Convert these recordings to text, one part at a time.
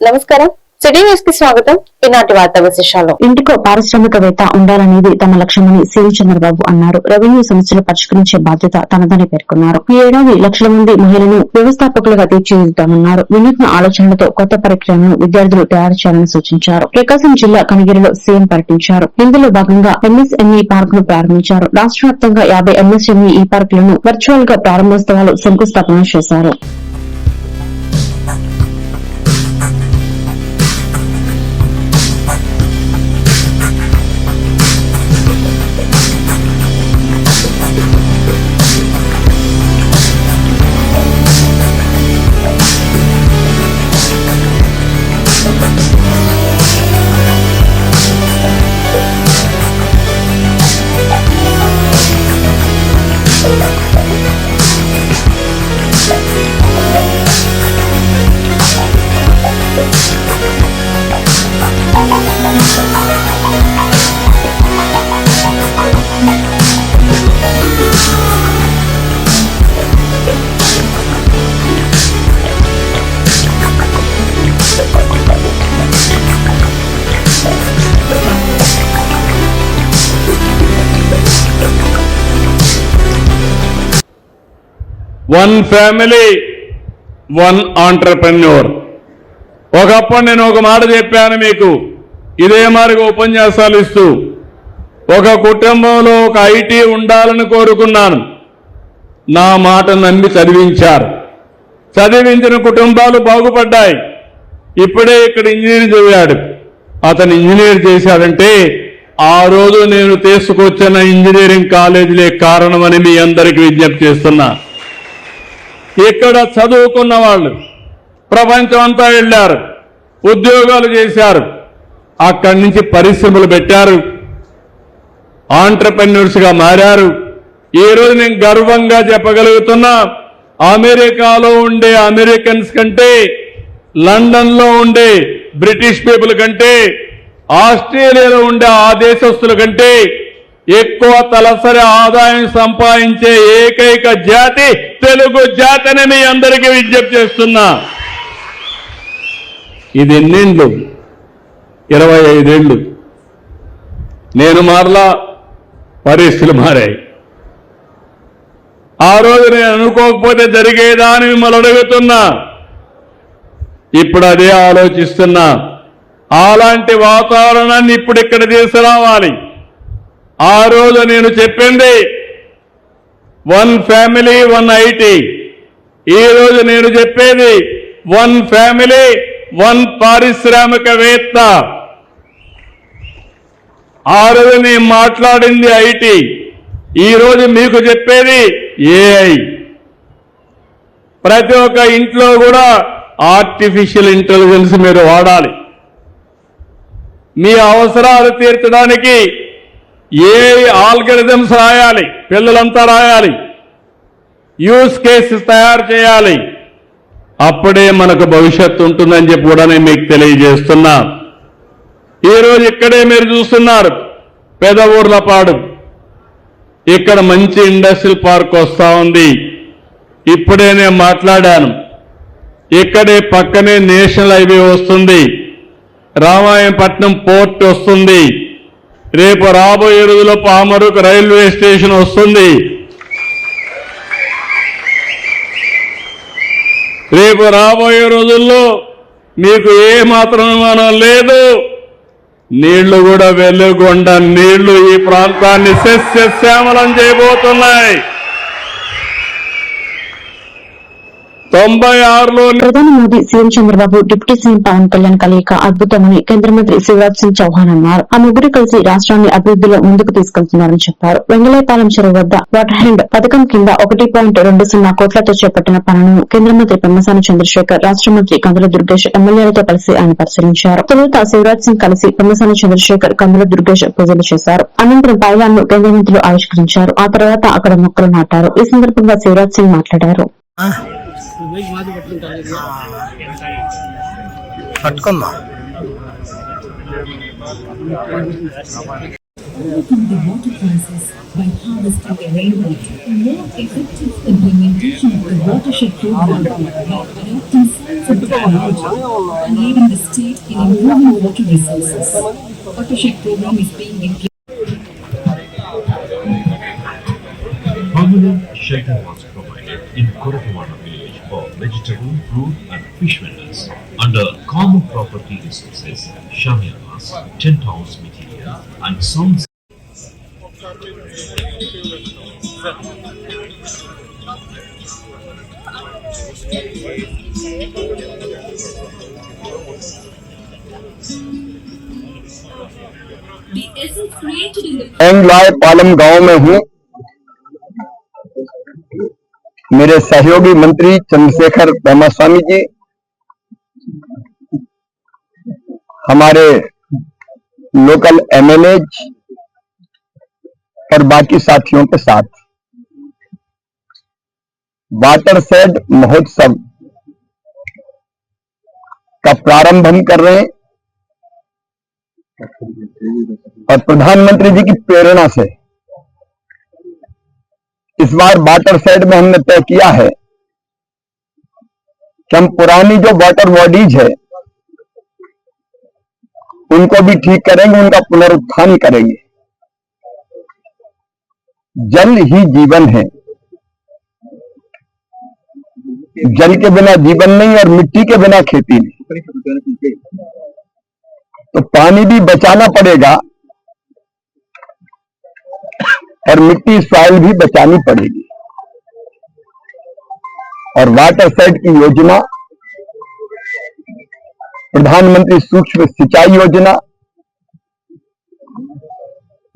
నమస్కారం. సిటీ న్యూస్కి స్వాగతం. ఈనాటి వార్తా విశేషాలు. ఇంటికో పారిశ్రామికవేత్త ఉండాలనేది తమ లక్ష్యమని సీఎం చంద్రబాబు అన్నారు. రెవెన్యూ సమస్యలు పరిష్కరించే బాధ్యత తనదని పేర్కొన్నారు. ఈ ఏడాది లక్షల మంది మహిళలను వ్యవస్థాపకులుగా తీర్చిదిద్దామన్నారు వినూత్న ఆలోచనలతో కొత్త ప్రక్రియలను విద్యార్థులు తయారు చేయాలని సూచించారు. ప్రకాశం జిల్లా కనిగిరిలో సీఎం పర్యటించారు. ఇందులో భాగంగా ఎంఎస్ఎంఈ పార్క్ను ప్రారంభించారు. రాష్ట్ర వ్యాప్తంగా యాభై ఎంఎస్ఎంఈ ఈ పార్కులను వర్చువల్గా ప్రారంభోత్సవాలు శంకుస్థాపన చేశారు. వన్ ఫ్యామిలీ వన్ ఆంటర్ప్రెన్యూర్ ఒకప్పుడు నేను ఒక మాట చెప్పాను మీకు. ఇదే మార్గ ఉపన్యాసాలు ఇస్తూ ఒక కుటుంబంలో ఒక ఐటీ ఉండాలని కోరుకున్నాను. నా మాట నమ్మి చదివించారు. చదివించిన కుటుంబాలు బాగుపడ్డాయి. ఇప్పుడే ఇక్కడ ఇంజనీర్ చదివాడు. అతను ఇంజనీర్ చేశాడంటే ఆ రోజు నేను తీసుకొచ్చిన ఇంజనీరింగ్ కాలేజీలే కారణమని మీ అందరికీ విజ్ఞప్తి చేస్తున్నా. ఇక్కడ చదువుకున్న వాళ్ళు ప్రపంచం అంతా వెళ్ళారు ఉద్యోగాలు చేశారు అక్కడి నుంచి పరిశ్రమలు పెట్టారు ఆంటర్ప్రెన్యూర్స్గా మారారు. ఈరోజు రోజు నేను గర్వంగా చెప్పగలుగుతున్నా అమెరికాలో ఉండే అమెరికన్స్ కంటే లండన్లో ఉండే బ్రిటిష్ పీపుల్ కంటే ఆస్ట్రేలియాలో ఉండే ఆ దేశస్తుల కంటే ఎక్కువ తలసరి ఆదాయం సంపాదించే ఏకైక జాతి తెలుగు జాతిని మీ అందరికీ విజ్ఞప్తి చేస్తున్నా. ఇది ఎన్నేళ్ళు ఇరవై ఐదేళ్ళు నేను మారలా పరిస్థితులు మారాయి. ఆ రోజు నేను అనుకోకపోతే జరిగేదా అని మిమ్మల్ని అడుగుతున్నా. ఇప్పుడు అదే ఆలోచిస్తున్నా. అలాంటి వాతావరణాన్ని ఇప్పుడు ఇక్కడ తీసుకురావాలి. ఆ రోజు నేను చెప్పింది వన్ ఫ్యామిలీ వన్ ఐటీ ఈరోజు రోజు నేను చెప్పేది వన్ ఫ్యామిలీ వన్ పారిశ్రామికవేత్త. ఆ రోజు నేను మాట్లాడింది ఐటీ. ఈరోజు మీకు చెప్పేది ఏఐ. ప్రతి ఒక్క ఇంట్లో కూడా ఆర్టిఫిషియల్ ఇంటెలిజెన్స్ మీరు వాడాలి. మీ అవసరాలు తీర్చడానికి ఏ ఆల్గరిథమ్స్ రాయాలి? పిల్లలంతా రాయాలి. యూస్ కేసెస్ తయారు చేయాలి. అప్పుడే మనకు భవిష్యత్తు ఉంటుందని చెప్పి కూడా నేను మీకు తెలియజేస్తున్నా. ఈరోజు ఇక్కడే మీరు చూస్తున్నారు. పెద ఊర్లపాడు. ఇక్కడ మంచి ఇండస్ట్రియల్ పార్క్ వస్తూ ఉంది. ఇప్పుడే నేను మాట్లాడాను. ఇక్కడే పక్కనే నేషనల్ హైవే వస్తుంది. రామాయణపట్నం పోర్ట్ వస్తుంది. రేపు రాబోయే రోజుల్లో పామరుకు రైల్వే స్టేషన్ వస్తుంది. రేపు రాబోయే రోజుల్లో మీకు ఏ మాత్రం అనుమానం లేదు. నీళ్ళు కూడా వెలుగొండ నీళ్ళు ఈ ప్రాంతాన్ని సస్యశ్యామలం చేయబోతున్నాయి. తొంభై ఆరులో ప్రధాని Modi CM Chandrababu deputy CM Pawan Kalyan కలయిక అద్భుతమని కేంద్ర మంత్రి శివరాజ్ సింగ్ చౌహాన్ అన్నారు. ఆ ముగ్గురు కలిసి రాష్ట్రాన్ని అభివృద్ధిలో ముందుకు తీసుకెళ్తున్నారని చెప్పారు. వెంగళపాలెం చెరువు వద్ద వాటర్ హ్యాండ్ పథకం కింద ఒకటి పాయింట్ రెండు సున్నా కోట్లతో చేపట్టిన పనులను కేంద్ర మంత్రి పెమ్మసాని చంద్రశేఖర్ రాష్ట్ర మంత్రి కందుల దుర్గేష్ ఎమ్మెల్యేలతో కలిసి ఆయన పరిశీలించారు. తొలుత శివరాజ్ సింగ్ కలిసి పెమ్మసాని చంద్రశేఖర్ కందుల దుర్గేష్ పూజలు చేశారు. అనంతరం పైలాన్ను కేంద్ర మంత్రులు ఆవిష్కరించారు. ఆ తర్వాత అక్కడ మొక్కలు నాటారు. ఈ సందర్భంగా శివరాజ్ సింగ్ మాట్లాడారు. పట్టుకుందాం overcome the water crisis by harvesting the rainwater. More effective implementation of the watershed program by adopting science and technology and leading the state in improving water resources. Watershed program is being implemented. Property resources, shamiyanas, tent house material and the एंगलाय Palam गाँव में हूँ मेरे सहयोगी मंत्री चंद्रशेखर पेमा स्वामी जी हमारे local MLA और बाकी साथियों के साथ। वाटर सेड महोत्सव का प्रारंभ हम कर रहे हैं और प्रधानमंत्री जी की प्रेरणा से। इस बार वाटर सेड में हमने तय किया है कि हम पुरानी जो वाटर बॉडीज है उनको भी ठीक करेंगे, उनका पुनरुत्थान करेंगे। जल ही जीवन है। जल के बिना जीवन नहीं और मिट्टी के बिना खेती नहीं। तो पानी भी बचाना पड़ेगा और मिट्टी सॉइल भी बचानी पड़ेगी। और वाटर सेट की योजना प्रधानमंत्री सूक्ष्म सिंचाई योजना,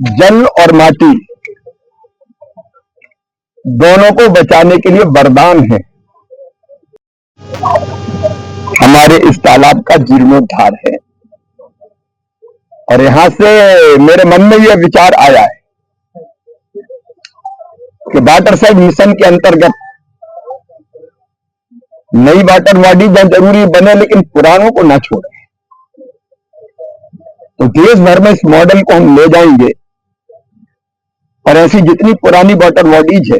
जल और माटी दोनों को बचाने के लिए वरदान है। हमारे इस तालाब का जीर्णोद्धार है। और यहाँ से मेरे मन में यह विचार आया है कि वाटर साइड मिशन के अंतर्गत नई वाटर बॉडी ज़रूरी बने, लेकिन पुरानों को ना छोड़े। तो देश भर में इस मॉडल को हम ले जाएँगे। और ऐसी जितनी पुरानी वाटर बॉडीज है,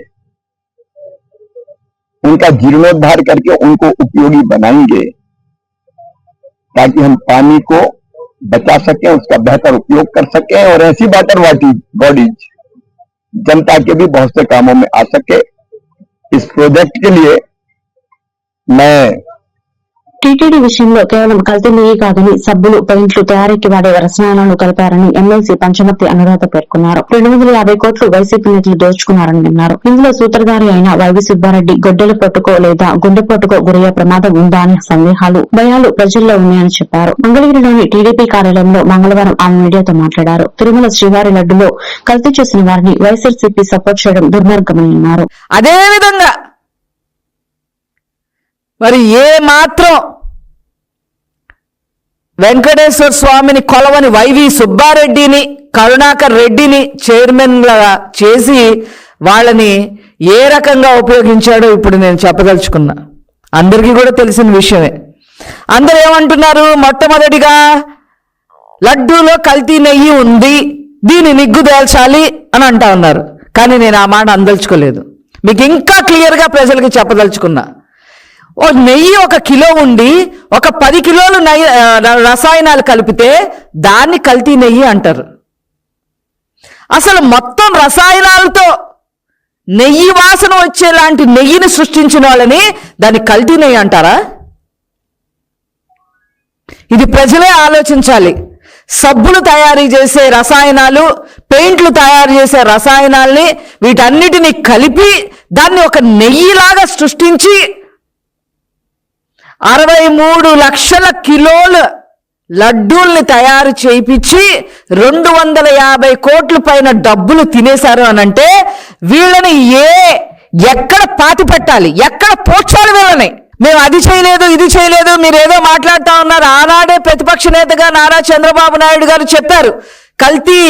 उनका जीर्णोद्धार करके उनको उपयोगी बनाएँगे, ताकि हम पानी को बचा सकें, उसका बेहतर उपयोग कर सकें, और ऐसी वाटर वाटी बॉडीज जनता के भी बहुत से कामों में आ सके। इस प्रोजेक्ट के लिए मैं టీటీడీ విషయంలో కేవలం కల్తీ నెయ్యి కాదని సబ్బులు పెయింట్లు తయారీకి వాడే రసాయనాలను కలిపారని ఎమ్మెల్సీ పంచమర్తి అనురాధ పేర్కొన్నారు. రెండు వందల యాభై కోట్లు వైసీపీ నేతలు దోచుకున్నారని అన్నారు ఇందులో సూత్రధారి అయిన వైవి సుబ్బారెడ్డి గొడ్డల పట్టుకో లేదా గుండెపోటుకో గురయ్యే ప్రమాదం ఉందా అనే సందేహాలు భయాలు ప్రజల్లో ఉన్నాయని చెప్పారు. మంగళగిరిలోని టీడీపీ కార్యాలయంలో మంగళవారం ఆమె మీడియాతో మాట్లాడారు. తిరుమల శ్రీవారి లడ్డులో కల్తీ చేసిన వారిని వైఎస్ఆర్సీపీ సపోర్ట్ చేయడం దుర్మార్గమని అన్నారు. అదే విధంగా మరి ఏ మాత్రం వెంకటేశ్వర స్వామిని కొలవని వైవి సుబ్బారెడ్డిని కరుణాకర్ రెడ్డిని చైర్మన్గా చేసి వాళ్ళని ఏ రకంగా ఉపయోగించాడో ఇప్పుడు నేను చెప్పదలుచుకున్నా. అందరికీ కూడా తెలిసిన విషయమే. అందరూ ఏమంటున్నారు? మొట్టమొదటిగా లడ్డూలో కల్తీ నెయ్యి ఉంది దీన్ని నిగ్గుదేల్చాలి అని అంటా ఉన్నారు. కానీ నేను ఆ మాట అందలుచుకోలేదు. మీకు ఇంకా క్లియర్గా ప్రజలకి చెప్పదలుచుకున్నా. ఓ నెయ్యి ఒక కిలో ఉండి ఒక పది కిలోలు నెయ్యి రసాయనాలు కలిపితే దాన్ని కల్తీ నెయ్యి అంటారు. అసలు మొత్తం రసాయనాలతో నెయ్యి వాసన వచ్చేలాంటి నెయ్యిని సృష్టించిన వాళ్ళని దాన్ని కల్తీ నెయ్యి అంటారా? ఇది ప్రజలే ఆలోచించాలి. సబ్బులు తయారు చేసే రసాయనాలు పెయింట్లు తయారు చేసే రసాయనాల్ని వీటన్నిటిని కలిపి దాన్ని ఒక నెయ్యిలాగా సృష్టించి అరవై మూడు లక్షల కిలోల లడ్డూల్ని తయారు చేయించి రెండు వందల యాభై కోట్ల పైన డబ్బులు తినేశారు అంటే వీళ్ళని ఏ ఎక్కడ పాతి పెట్టాలి? ఎక్కడ పోడ్చాలి వీళ్ళని? మేము అది చేయలేదు ఇది చేయలేదు మీరు ఏదో మాట్లాడుతూ ఉన్నారు. ఆనాడే ప్రతిపక్ష నేతగా నారా చంద్రబాబు నాయుడు గారు చెప్పారు కల్తీ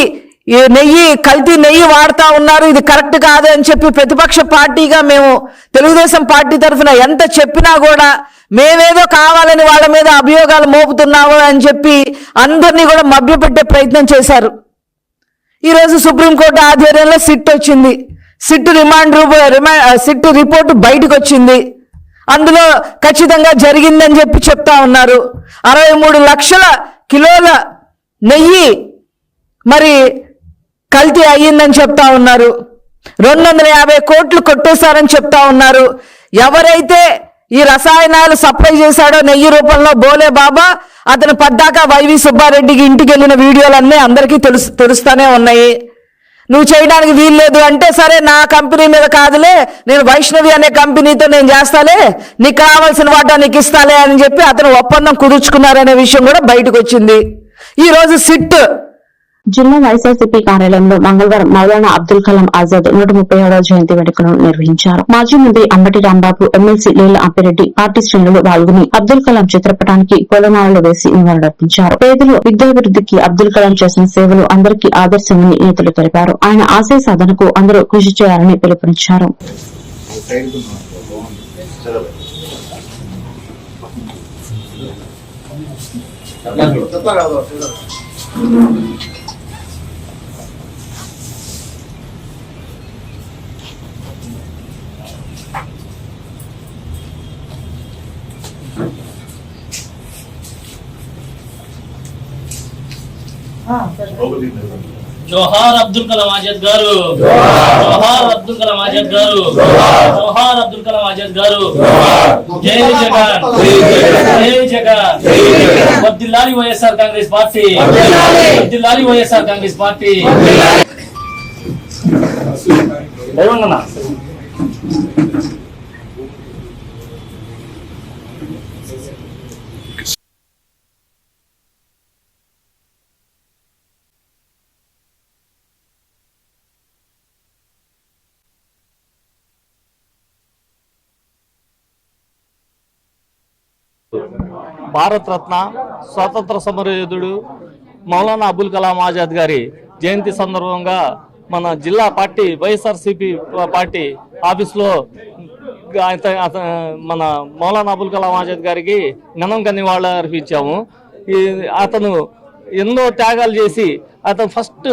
నెయ్యి కల్తీ నెయ్యి వాడుతా ఉన్నారు ఇది కరెక్ట్ కాదు అని చెప్పి ప్రతిపక్ష పార్టీగా మేము తెలుగుదేశం పార్టీ తరఫున ఎంత చెప్పినా కూడా మేమేదో కావాలని వాళ్ళ మీద అభియోగాలు మోపుతున్నాము అని చెప్పి అందరినీ కూడా మభ్యపెట్టే ప్రయత్నం చేశారు. ఈరోజు సుప్రీంకోర్టు ఆధ్వర్యంలో సిట్ వచ్చింది. సిట్ రిమాండ్ రూప- రిమా సిట్ రిపోర్టు బయటకు వచ్చింది అందులో ఖచ్చితంగా జరిగిందని చెప్పి చెప్తా ఉన్నారు. అరవై మూడు లక్షల కిలోల నెయ్యి మరి కల్తీ అయ్యిందని చెప్తా ఉన్నారు. రెండు వందల యాభై కోట్లు కొట్టేశారని చెప్తా ఉన్నారు. ఎవరైతే ఈ రసాయనాలు సప్లై చేశాడో నెయ్యి రూపంలో బోలే బాబా అతను పద్దాక వైవి సుబ్బారెడ్డికి ఇంటికి వెళ్ళిన వీడియోలన్నీ అందరికీ తెలుసు తెలుస్తూనే ఉన్నాయి. నువ్వు చేయడానికి వీల్లేదు అంటే సరే నా కంపెనీ మీద కాదులే నేను వైష్ణవి అనే కంపెనీతో నేను చేస్తాలే నీకు కావాల్సిన వాటా నీకు ఇస్తాలే అని చెప్పి అతను ఒప్పందం కుదుర్చుకున్నారనే విషయం కూడా బయటకు వచ్చింది. ఈరోజు సిట్ జిల్లా వైఎస్ఆర్సీపీ కార్యాలయంలో మంగళవారం మౌలానా అబ్దుల్ కలాం ఆజాద్ నూట ముప్పై ఏడవ జయంతి వేడుకలను నిర్వహించారు. మాజీ మంత్రి అంబటి రాంబాబు ఎమ్మెల్సీ లీల అంపిరెడ్డి పార్టీ శ్రేణులు పాల్గొని అబ్దుల్ కలాం చిత్రపటానికి పూలమాలలు వేసి నివాళులర్పించారు. పేదలు విద్యాభివృద్ధికి అబ్దుల్ కలాం చేసిన సేవలు అందరికీ ఆదర్శమని నేతలు తెలిపారు. ఆయన ఆశయ సాధనకు అందరూ కృషి చేయాలని పిలుపునిచ్చారు. జోహార్ అబ్దుల్ కలాం ఆజాద్ గారు. జోహార్ అబ్దుల్ కలాం ఆజాద్ గారు. జోహార్ అబ్దుల్ కలాం ఆజాద్ గారు. జై జగన్. జై జగన్. వర్దిల్లాలి వైఎస్ఆర్ కాంగ్రెస్ పార్టీ. వర్దిల్లాలి వైఎస్ఆర్ కాంగ్రెస్ పార్టీ. భారతరత్న స్వాతంత్ర సమరయోధుడు మౌలానా అబుల్ కలాం ఆజాద్ గారి జయంతి సందర్భంగా మన జిల్లా పార్టీ వైఎస్ఆర్సిపి పార్టీ ఆఫీస్లో అత- మన మౌలానా అబుల్ కలాం ఆజాద్ గారికి ఘనంగా నివాళులు అర్పించాము. ఈ అతను ఎన్నో త్యాగాలు చేసి అతను first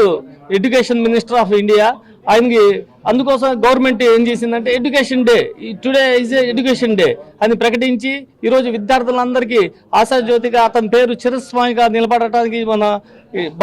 education minister of India ఆయనకి అందుకోసం గవర్నమెంట్ ఏం చేసిందంటే education day today is education day అని ప్రకటించి ఈరోజు విద్యార్థులందరికీ ఆశాజ్యోతిగా అతని పేరు చిరస్వామిగా నిలబడటానికి మన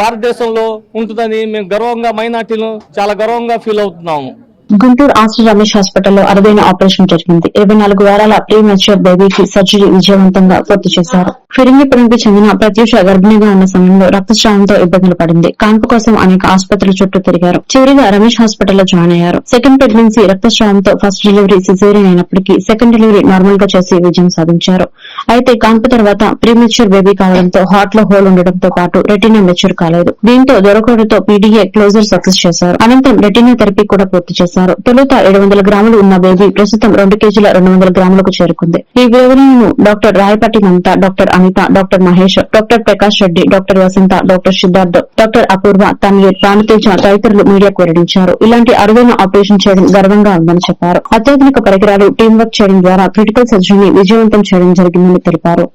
భారతదేశంలో ఉంటుందని మేము గర్వంగా మైనార్టీలు చాలా గర్వంగా ఫీల్ అవుతున్నాము. గుంటూరు ఆస్ట్ర రమేష్ హాస్పిటల్లో అరుదైన ఆపరేషన్ జరిగింది. ఇరవై నాలుగు వారాల ప్రీ మెచ్యూర్ బేబీకి సర్జరీ విజయవంతంగా పూర్తి చేశారు. ఫిరింగిపురంకి చెందిన ప్రత్యూష గర్భిణిగా ఉన్న సమయంలో రక్తస్రావంతో ఇబ్బందులు పడింది. కాన్పు కోసం అనేక ఆసుపత్రుల చుట్టూ తిరిగారు. చివరిగా రమేష్ హాస్పిటల్లో జాయిన్ అయ్యారు. సెకండ్ ప్రెగ్నెన్సీ రక్తస్రావంతో ఫస్ట్ డెలివరీ సిజేరియన్ అయినప్పటికీ సెకండ్ డెలివరీ నార్మల్గా చేసి విజయం సాధించారు. అయితే కాన్పు తర్వాత ప్రీ మెచ్యూర్ బేబీ కావడంతో హార్ట్లో హోల్ ఉండడంతో పాటు రెటీనా మెచ్యూర్ కాలేదు. దీంతో దొరకడంతో పీడీఏ క్లోజర్ సక్సెస్ చేశారు. అనంతరం రెటీనా థెరపీ కూడా పూర్తి చేశారు. చేశారు. తొలుత ఏడు వందల గ్రాములు ఉన్న బేబీ ప్రస్తుతం రెండు కేజీల రెండు వందల గ్రాములకు చేరుకుంది. ఈ వివరణను doctor Rayapati Mamatha doctor Anitha doctor Mahesh doctor Prakash Reddy doctor Vasantha doctor Siddharth doctor Apoorva Tanveer Pranatheja తదితరులు మీడియాకు వెల్లడించారు. ఇలాంటి అరుదైన ఆపరేషన్ చేయడం గర్వంగా ఉందని చెప్పారు. అత్యాధునిక పరికరాలు టీం వర్క్ చేయడం ద్వారా క్రిటికల్ సర్జరీని విజయవంతం చేయడం జరిగిందని తెలిపారు.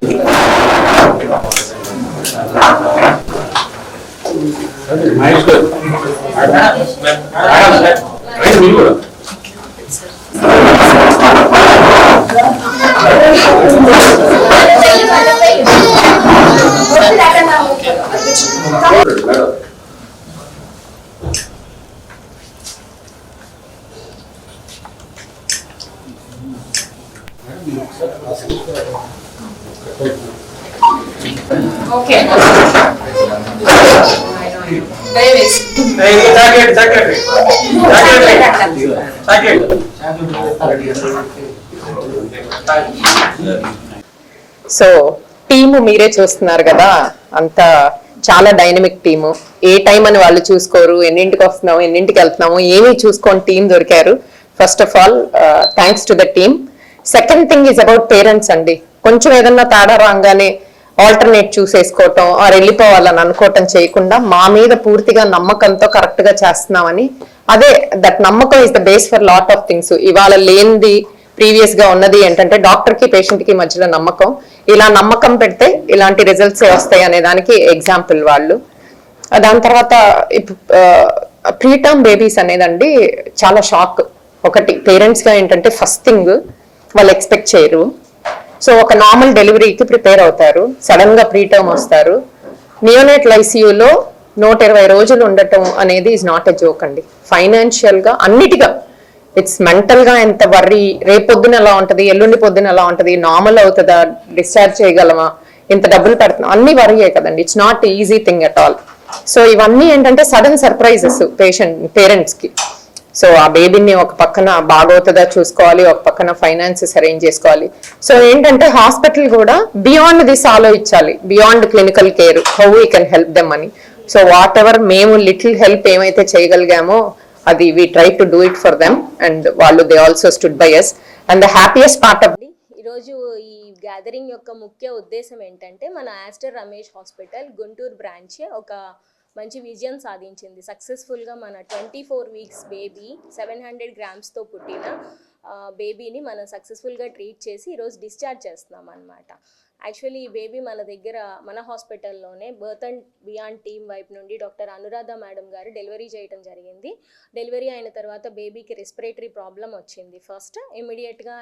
ఓకే. సో టీము మీరే చూస్తున్నారు కదా అంత చాలా డైనమిక్ టీము ఏ టైం అని వాళ్ళు చూసుకోరు ఎన్నింటికి వస్తున్నాము ఎన్నింటికి వెళ్తున్నాము ఏమీ చూసుకోని టీం దొరికారు. First of all thanks to the team second thing is about parents అండి. కొంచెం ఏదన్నా తేడా రాగానే ఆల్టర్నేట్ చూసేసుకోవటం ఆర్ వెళ్ళిపోవాలని అనుకోవటం చేయకుండా మా మీద పూర్తిగా నమ్మకంతో కరెక్ట్గా చేస్తున్నామని. అదే దట్ నమ్మకం is the base for lot of things ఇవాళ లేనిది ప్రీవియస్గా ఉన్నది ఏంటంటే డాక్టర్కి పేషెంట్కి మధ్యలో నమ్మకం. ఇలా నమ్మకం పెడితే ఇలాంటి రిజల్ట్స్ వస్తాయి అనే దానికి ఎగ్జాంపుల్ వాళ్ళు. దాని తర్వాత ప్రీటర్మ్ బేబీస్ అనేదండి చాలా షాక్ ఒకటి పేరెంట్స్గా ఏంటంటే ఫస్ట్ థింగ్ వాళ్ళు ఎక్స్పెక్ట్ చేయరు. సో ఒక నార్మల్ డెలివరీకి ప్రిపేర్ అవుతారు. సడన్గా ప్రీటర్మ్ వస్తారు. నియోనేట్ ఐసీయూలో నూట ఇరవై రోజులు ఉండటం అనేది ఇస్ నాట్ ఎ జోక్ అండి. ఫైనాన్షియల్గా అన్నిటిగా. ఇట్స్ మెంటల్గా ఎంత వర్రీ రేపు పొద్దున ఎలా ఉంటది ఎల్లుండి పొద్దున ఎలా ఉంటది నార్మల్ అవుతుందా డిశ్చార్జ్ చేయగలమా ఇంత డబ్బులు పెడుతున్నాం అన్ని వర్రీయే కదండి. It's not easy thing at all so ఇవన్నీ ఏంటంటే సడన్ సర్ప్రైజెస్ పేషెంట్ పేరెంట్స్కి. సో ఆ బేబీని ఒక పక్కన బాగవుతుందా చూసుకోవాలి ఒక పక్కన ఫైనాన్సెస్ అరేంజ్ చేసుకోవాలి. సో ఏంటంటే హాస్పిటల్ కూడా బియాండ్ దిస్ ఆలోచించాలి. Beyond clinical care how we can help them అని సో వాట్ ఎవర్ మేము లిటిల్ హెల్ప్ ఏమైతే చేయగలిగామో అది we try to do it for them and వాళ్ళు they also stood by us and the happiest part of ఈరోజు ఈ gathering యొక్క ముఖ్య ఉద్దేశం ఏంటంటే మన ఆస్టర్ రమేష్ హాస్పిటల్ గుంటూరు బ్రాంచ్ ఒక మంచి విజయం సాధించింది. సక్సెస్ఫుల్గా మన twenty four weeks baby seven hundred గ్రామ్స్తో పుట్టిన బేబీని మనం సక్సెస్ఫుల్గా ట్రీట్ చేసి ఈరోజు డిశ్చార్జ్ చేస్తున్నాం అనమాట యాక్చువల్లీ ఈ బేబీ మన దగ్గర మన హాస్పిటల్లోనే బర్త్ అండ్ బియాండ్ టీమ్ వైపు నుండి డాక్టర్ అనురాధ మేడం గారు డెలివరీ చేయడం జరిగింది. డెలివరీ అయిన తర్వాత బేబీకి రెస్పిరేటరీ ప్రాబ్లం వచ్చింది. ఫస్ట్ ఇమీడియట్గా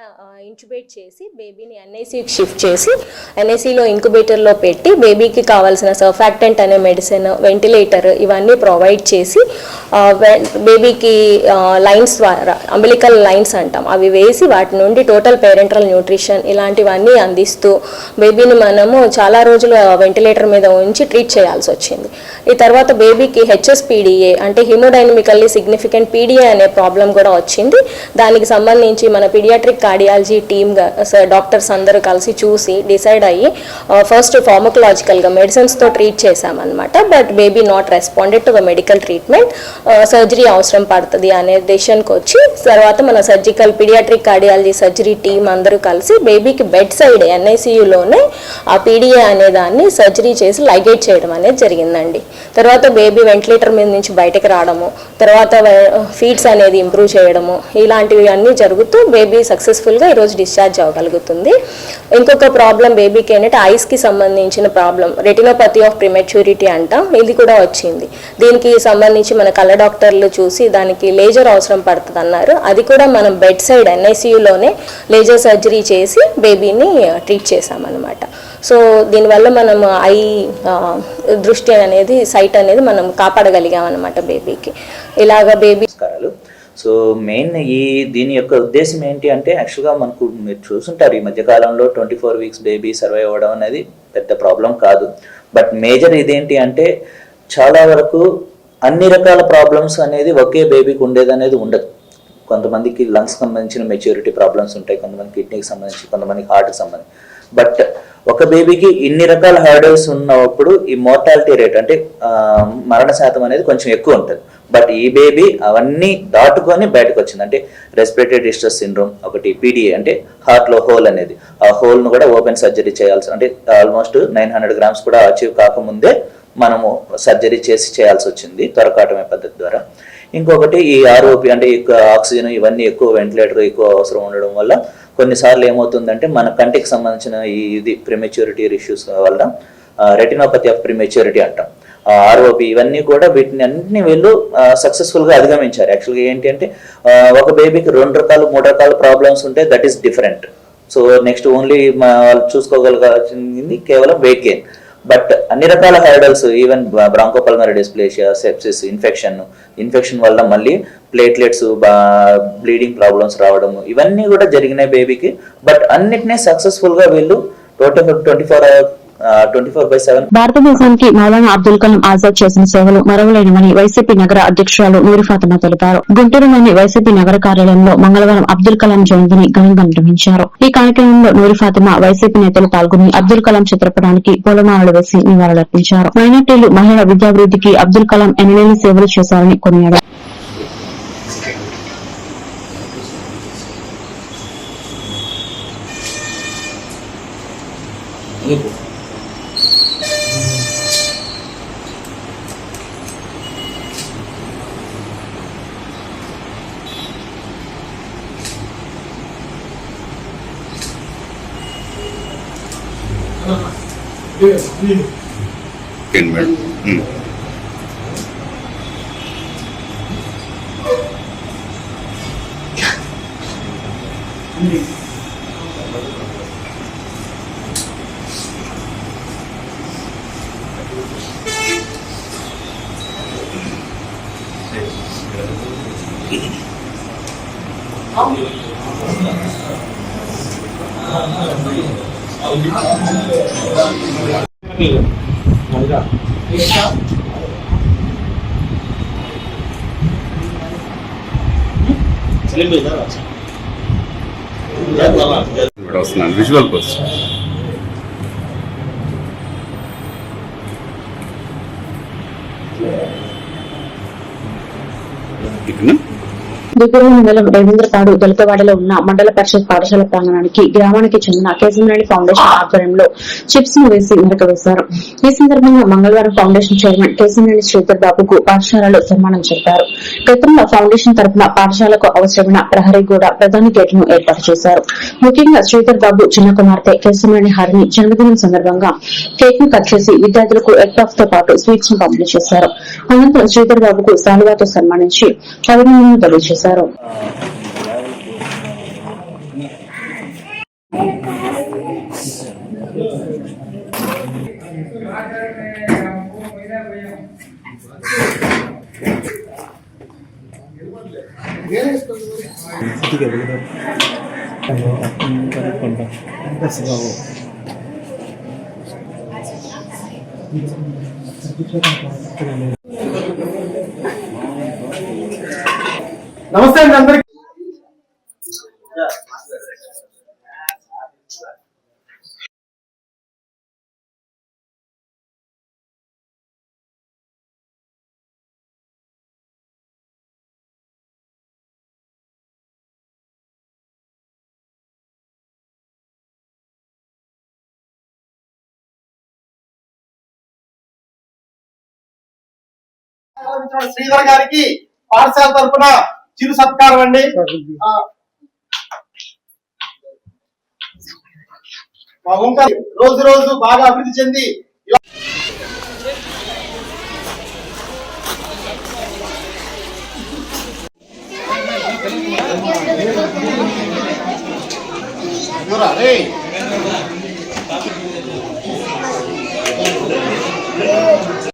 ఇంక్యుబేట్ చేసి బేబీని ఎన్ఐసికి షిఫ్ట్ చేసి ఎన్ఐసిలో ఇంక్యుబేటర్లో పెట్టి బేబీకి కావాల్సిన సర్ఫాక్టెంట్ అనే మెడిసిన్ వెంటిలేటర్ ఇవన్నీ ప్రొవైడ్ చేసి బేబీకి లైన్స్ ద్వారా అంబలికల్ లైన్స్ అంటాం. అవి వేసి వాటి నుండి టోటల్ పేరెంటల్ న్యూట్రిషన్ ఇలాంటివన్నీ అందిస్తూ బేబీని మనము చాలా రోజులు వెంటిలేటర్ మీద ఉంచి ట్రీట్ చేయాల్సి వచ్చింది. ఈ తర్వాత బేబీకి హెచ్ఎస్పీడిఏ అంటే హిమోడైనమికల్లీ సిగ్నిఫికెంట్ పీడిఏ అనే ప్రాబ్లం కూడా వచ్చింది. దానికి సంబంధించి మన పీడియాట్రిక్ కార్డియాలజీ టీమ్గా డాక్టర్స్ అందరూ కలిసి చూసి డిసైడ్ అయ్యి ఫస్ట్ ఫార్మకలాజికల్గా మెడిసిన్స్తో treat చేశామన్నమాట. But baby not responded to the medical treatment surgery అవసరం పడుతుంది అనే డెసిషన్కి వచ్చి తర్వాత మన surgical paediatric cardiology surgery team అందరూ కలిసి బేబీకి బెడ్ సైడ్ ఎన్ఐసియులోనే ఆ పీడిఏ అనే దాన్ని సర్జరీ చేసి లైగేట్ చేయడం అనేది జరిగిందండి. తర్వాత బేబీ వెంటిలేటర్ మీద నుంచి బయటకు రావడము తర్వాత ఫీడ్స్ అనేది ఇంప్రూవ్ చేయడము ఇలాంటివి అన్నీ జరుగుతూ బేబీ సక్సెస్ఫుల్గా ఈరోజు డిశ్చార్జ్ అవ్వగలుగుతుంది. ఇంకొక ప్రాబ్లం బేబీకి ఏంటంటే ఐస్కి సంబంధించిన ప్రాబ్లం రెటినోపతి ఆఫ్ ప్రిమెచ్యూరిటీ అంటాం ఇది కూడా వచ్చింది. దీనికి సంబంధించి మన కళ్ళ డాక్టర్లు చూసి దానికి లేజర్ అవసరం పడుతుంది అన్నారు అది కూడా మనం బెడ్ సైడ్ ఎన్ఐసియులోనే లేజర్ సర్జరీ చేసి బేబీని ట్రీట్ చేసామన్నమాట సో దీనివల్ల మనం ఐ దృష్టి అనేది సైట్ అనేది మనం కాపాడగలిగాం అనమాట బేబీకి. ఇలాగ బేబీ సో మెయిన్ ఈ దీని యొక్క ఉద్దేశం ఏంటి అంటే యాక్చువల్గా మనకు మీరు చూసుంటారు ఈ మధ్యకాలంలో twenty four weeks baby survive అవ్వడం అనేది పెద్ద ప్రాబ్లం కాదు. బట్ మేజర్ ఇదేంటి అంటే చాలా వరకు అన్ని రకాల ప్రాబ్లమ్స్ అనేది ఒకే బేబీకి ఉండేది అనేది ఉండదు. కొంతమందికి లంగ్స్ సంబంధించిన మెచ్యూరిటీ ప్రాబ్లమ్స్ ఉంటాయి కొంతమంది కిడ్నీకి సంబంధించి కొంతమందికి హార్ట్కి సంబంధించి. బట్ ఒక బేబీకి ఇన్ని రకాల హర్డల్స్ ఉన్నప్పుడు ఈ మోర్టాలిటీ రేట్ అంటే మరణ శాతం అనేది కొంచెం ఎక్కువ ఉంటుంది. బట్ ఈ బేబీ అవన్నీ దాటుకొని బయటకు వచ్చింది. అంటే రెస్పిరేటరీ డిస్ట్రెస్ సిండ్రోమ్ ఒకటి పీడిఏ అంటే హార్ట్లో హోల్ అనేది. ఆ హోల్ను కూడా ఓపెన్ సర్జరీ చేయాల్సి అంటే ఆల్మోస్ట్ నైన్ హండ్రెడ్ గ్రామ్స్ కూడా అచీవ్ కాకముందే మనము సర్జరీ చేసి చేయాల్సి వచ్చింది త్వరకాటమే పద్ధతి ద్వారా. ఇంకొకటి ఈ ఆర్ఓపి అంటే ఎక్కువ ఆక్సిజన్ ఇవన్నీ ఎక్కువ వెంటిలేటర్ ఎక్కువ అవసరం ఉండడం వల్ల కొన్నిసార్లు ఏమవుతుందంటే మన కంటికి సంబంధించిన ఈ ఇది ప్రిమెచ్యూరిటీ ఇష్యూస్ వల్ల రెటినోపతి ఆఫ్ ప్రిమెచ్యూరిటీ అంటాం. ఆర్ఓపి ఇవన్నీ కూడా వీటిని అన్ని వీళ్ళు సక్సెస్ఫుల్గా అధిగమించారు. యాక్చువల్గా ఏంటి అంటే ఒక బేబీకి రెండు రకాలు మూడు రకాల ప్రాబ్లమ్స్ ఉంటే that is different so next only వాళ్ళు చూసుకోగలగాల్సింది కేవలం వెయిట్ గెయిన్ బట్ అన్ని రకాల hurdles even bronchopulmonary dysplasia sepsis infection infection వల్ల మళ్ళీ ప్లేట్లెట్స్ బ్లీడింగ్ ప్రాబ్లమ్స్ రావడము ఇవన్నీ కూడా జరిగినాయి బేబీకి. బట్ అన్నిటినీ సక్సెస్ఫుల్గా వీళ్ళు total twenty four twenty four by seven భారతదేశానికి మౌలానా అబ్దుల్ కలాం ఆజాద్ చేసిన సేవలు మరవలేనివని వైసీపీ నగర అధ్యక్షురాలు నూరి ఫాతిమా తెలిపారు. గుంటూరులోని వైసీపీ నగర కార్యాలయంలో మంగళవారం అబ్దుల్ కలాం జయంతిని ఘనంగా నిర్వహించారు. ఈ కార్యక్రమంలో నూరి ఫాతిమా వైసీపీ నేతలు పాల్గొని అబ్దుల్ కలాం చిత్రపటానికి పూలమాలలు వేసి నివాళులర్పించారు. మైనార్టీలు మహిళా విద్యాభివృద్ధికి అబ్దుల్ కలాం ఎనలేని సేవలు చేశారని కొనియాడారు. yes minute In Thank. వస్తున్నాను విజువల్ కోసం దుగ్గూరు మండలం రవీంద్రపాడు దళితవాడలో ఉన్న మండల పరిషత్ పాఠశాల ప్రాంగణానికి గ్రామానికి చెందిన కేశమనేని ఫౌండేషన్ ఆధ్వర్యంలో చిప్స్ను వేసి మెరక వేశారు. ఈ సందర్భంగా మంగళవారం ఫౌండేషన్ చైర్మన్ కేశమనేని శ్రీధర్ బాబుకు పాఠశాలలో సన్మానం జరిపారు గతంలో ఫౌండేషన్ తరపున పాఠశాలకు అవసరమైన ప్రహరీ గోడ ప్రధాన గేట్ను ఏర్పాటు చేశారు. ముఖ్యంగా శ్రీధర్ బాబు చిన్న కుమార్తె కేశమణి హరిని జన్మదినం సందర్భంగా కేక్ను కట్ చేసి విద్యార్థులకు ఎగ్ పఫ్తో పాటు స్వీట్స్ను పంపిణీ చేశారు. అనంతరం శ్రీధర్ బాబుకు సాలువాతో సన్మానించి అభినందనలు తెలియజేశారు. నమస్తే అండి అందరికి శ్రీధర్ గారికి పాఠశాల తరఫున చిరు సత్కారం అండి. మా ఓంకార్ రోజు రోజు బాగా అభివృద్ధి చెంది ఇలా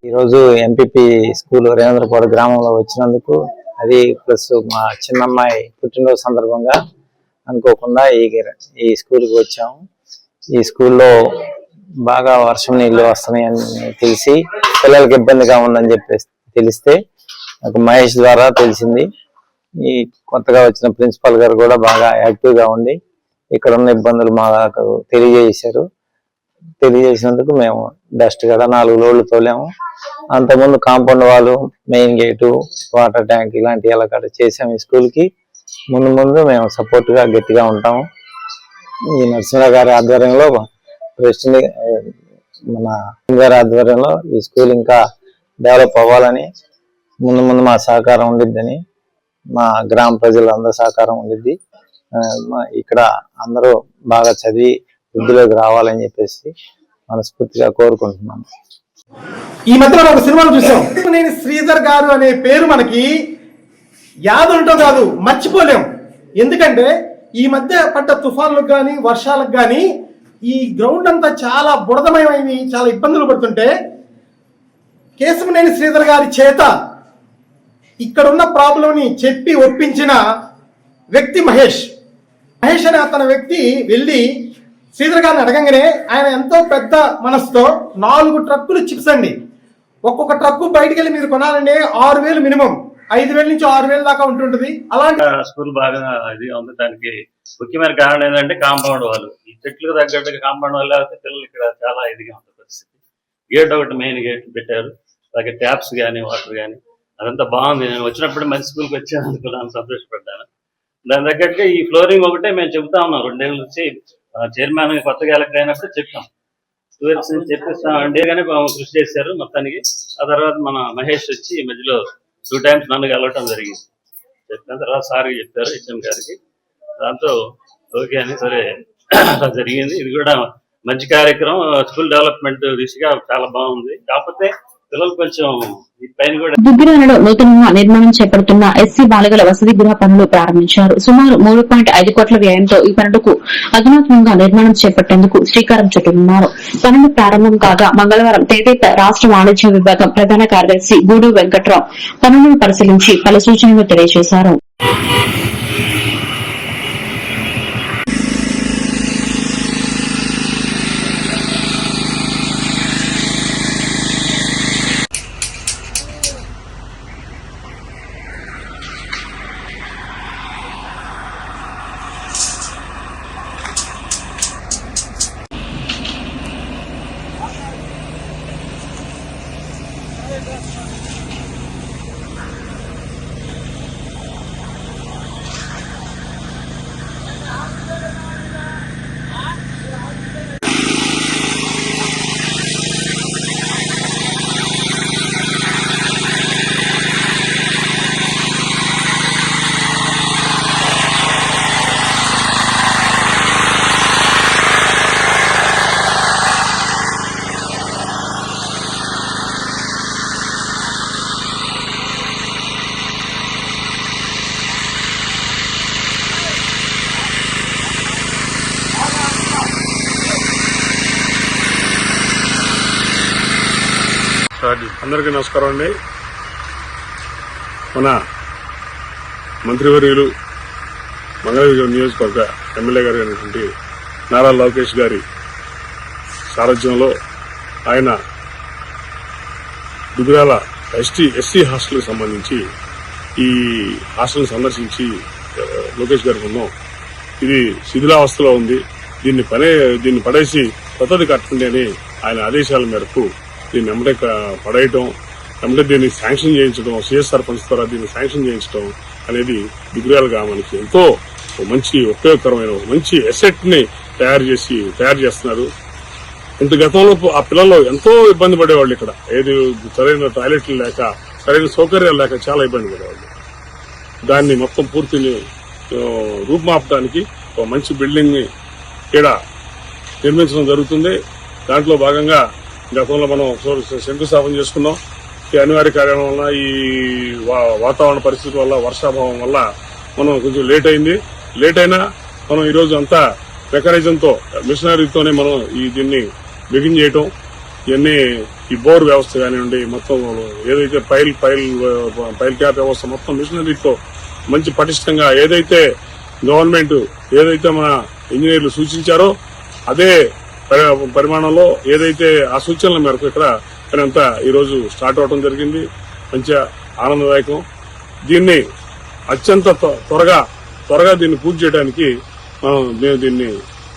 ఈరోజు ఎంపీపీ స్కూల్ రేవేంద్రపాడు గ్రామంలో వచ్చినందుకు అది ప్లస్ మా చిన్నమ్మాయి పుట్టినరోజు సందర్భంగా అనుకోకుండా ఈ ఈ స్కూల్కి వచ్చాము. ఈ స్కూల్లో బాగా వర్షం నీళ్ళు వస్తున్నాయని తెలిసి పిల్లలకి ఇబ్బందిగా ఉందని చెప్పేసి తెలిస్తే నాకు మహేష్ ద్వారా తెలిసింది. ఈ కొత్తగా వచ్చిన ప్రిన్సిపాల్ గారు కూడా బాగా యాక్టివ్గా ఉండి ఇక్కడ ఉన్న ఇబ్బందులు మాకు తెలియజేశారు. తెలియజేసినందుకు మేము డస్ట్ కదా. నాలుగు లోడ్లు తోలాము. అంతకుముందు కాంపౌండ్ వాళ్ళు మెయిన్ గేటు వాటర్ ట్యాంక్ ఇలాంటి ఎలా కట్ట చేసాము ఈ స్కూల్కి ముందు ముందు మేము సపోర్ట్గా గట్టిగా ఉంటాము. ఈ నరసింహరావు గారి ఆధ్వర్యంలో ప్రెసిడెంట్ మన గారి ఆధ్వర్యంలో ఈ స్కూల్ ఇంకా డెవలప్ అవ్వాలని ముందు ముందు మా సహకారం ఉండిద్దని మా గ్రామ ప్రజలందరూ సహకారం ఉండిద్ది. మా- ఇక్కడ అందరూ బాగా చదివి వృద్ధిలోకి రావాలని చెప్పేసి మనస్ఫూర్తిగా కోరుకుంటున్నాను. ఈ మధ్య మనం ఒక సినిమాను చూసాం. నేను శ్రీధర్ గారు అనే పేరు మనకి యాదంటో కాదు మర్చిపోలేం. ఎందుకంటే ఈ మధ్య పడ్డ తుఫాన్లకు కానీ వర్షాలకు కానీ ఈ గ్రౌండ్ అంతా చాలా బుడదమయమైనవి చాలా ఇబ్బందులు పడుతుంటే కేశవనేని శ్రీధర్ గారి చేత ఇక్కడున్న ప్రాబ్లంని చెప్పి ఒప్పించిన వ్యక్తి మహేష్. మహేష్ అనే అతని వ్యక్తి వెళ్ళి శ్రీధర్ గారిని అడగంగానే ఆయన ఎంతో పెద్ద మనసుతో నాలుగు ట్రక్కులు చిప్స్ అండి. ఒక్కొక్క ట్రక్కు బయటికి వెళ్ళి మీరు కొనాలంటే ఆరు వేలు మినిమం. ఐదు వేల నుంచి ఆరు వేలు దాకా ఉంటుంటది. అలాంటి స్కూల్ బాగా ఇదిగా ఉంది. దానికి ముఖ్యమైన కారణం ఏంటంటే కాంపౌండ్ వాళ్ళు. ఈ చెట్లకు తగ్గట్టుగా కాంపౌండ్ వాళ్ళు లేకపోతే పిల్లలు ఇక్కడ చాలా ఇదిగా ఉంటుంది పరిస్థితి. గేట్ ఒకటి మెయిన్ గేట్ పెట్టారు. అలాగే ట్యాప్స్ కానీ వాటర్ కానీ అదంతా బాగుంది. నేను వచ్చినప్పుడు మంచి స్కూల్కి వచ్చాను అనుకున్నాను. సంతోషపడ్డాను. దాని తగ్గట్టుగా ఈ ఫ్లోరింగ్ ఒకటే మేము చెబుతా ఉన్నాం. రెండేళ్ళ నుంచి చైర్మన్ కొత్తగా ఎలక్ట్ అయినప్పుడు చెప్పాం. టూరిస్ట్ చెప్పిస్తాం. అంటే కానీ కృషి చేశారు మొత్తానికి. ఆ తర్వాత మన మహేష్ వచ్చి మధ్యలో టూ టైమ్స్ నన్ను కలవటం జరిగింది. చెప్పిన తర్వాత సార్ చెప్పారు హెచ్ఎం గారికి. దాంతో ఓకే అని సరే అలా జరిగింది. ఇది కూడా మంచి కార్యక్రమం. స్కూల్ డెవలప్మెంట్ దిశగా చాలా బాగుంది. కాకపోతే పిల్లలు కొంచెం దుగ్గిరాలలో నూతనంగా నిర్మాణం చేపడుతున్న ఎస్సీ బాలికల వసతి గృహ పనులు ప్రారంభించారు. సుమారు మూడు పాయింట్ ఐదు కోట్ల వ్యయంతో ఈ పనులకు అధునాత్మకంగా నిర్మాణం చేపట్టేందుకు శ్రీకారం చుట్టనున్నారు. పనులు ప్రారంభం కాగా మంగళవారం తేదీత రాష్ట వాణిజ్య విభాగం ప్రధాన కార్యదర్శి గూడు వెంకట్రావు పనులను పరిశీలించి పలు సూచనలు తెలియజేశారు. అందరికీ నమస్కారం అండి. మన మంత్రివర్యులు మంగళగిరి నియోజకవర్గ ఎమ్మెల్యే గారు అయినటువంటి నారా లోకేష్ గారి సారథ్యంలో ఆయన దుగ్రాల ఎస్టీ ఎస్సీ హాస్టల్కి సంబంధించి ఈ హాస్టల్ని సందర్శించి లోకేష్ గారికి ఉన్నాం. ఇది శిథిలావస్థలో ఉంది. దీన్ని పనే దీన్ని పడేసి కొత్తది కట్టండి అని ఆయన ఆదేశాల మేరకు దీన్ని ఎమ్మటే పడేయటం ఎమ్మటే దీన్ని శాంక్షన్ చేయించడం సిఎస్ఆర్ ఫండ్స్ ద్వారా దీన్ని శాంక్షన్ చేయించడం అనేది దిగురాలుగా మనకి ఎంతో మంచి ఉపయోగకరమైన ఒక మంచి ఎసెట్ని తయారు చేసి తయారు చేస్తున్నారు. ఇంత గతంలో ఆ పిల్లలు ఎంతో ఇబ్బంది పడేవాళ్ళు ఇక్కడ. ఏది సరైన టాయిలెట్లు లేక సరైన సౌకర్యాలు లేక చాలా ఇబ్బంది పడేవాళ్ళు. దాన్ని మొత్తం పూర్తిని రూపుమాపడానికి ఒక మంచి బిల్డింగ్ని ఇక్కడ నిర్మించడం జరుగుతుంది. దాంట్లో భాగంగా గతంలో మనం శంకుస్థాపన చేసుకున్నాం. ఈ అనివార్య కార్యాలయం వల్ల ఈ వా- వాతావరణ పరిస్థితి వల్ల వర్షాభావం వల్ల మనం కొంచెం లేట్ అయింది. లేట్ అయినా మనం ఈరోజు అంతా మెకానిజంతో మిషనరీతోనే మనం ఈ దీన్ని బిగిన్ చేయటం. ఇవన్నీ ఈ బోర్ వ్యవస్థ కానివ్వండి మొత్తం ఏదైతే పైల్ పైల్ పైల్ క్యాప్ వ్యవస్థ మొత్తం మిషనరీతో మంచి పటిష్టంగా ఏదైతే గవర్నమెంట్ ఏదైతే మన ఇంజనీర్లు సూచించారో అదే పరిమాణంలో ఏదైతే ఆ సూచనల మేరకు ఇక్కడ ఇక్కడంతా ఈ రోజు స్టార్ట్ అవడం జరిగింది. మంచిగా ఆనందదాయకం. దీన్ని అత్యంత త్వ- త్వరగా త్వరగా దీన్ని పూర్తి చేయడానికి మనం మేము దీన్ని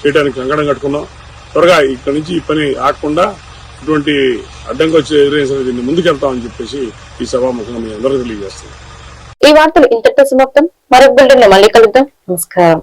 చేయడానికి కంకణం కట్టుకున్నాం. త్వరగా ఇక్కడ నుంచి ఈ పని ఆగకుండా ఇటువంటి అడ్డంకి వచ్చే ఎదురైన దీన్ని ముందుకెళ్తామని చెప్పేసి ఈ సభాముఖంగా మీ అందరూ తెలియజేస్తున్నాం. ఈ వార్తలు ఇంతటితో సమాప్తం. మరొక బిల్డర్ మళ్ళీ కలుద్దాం. నమస్కారం.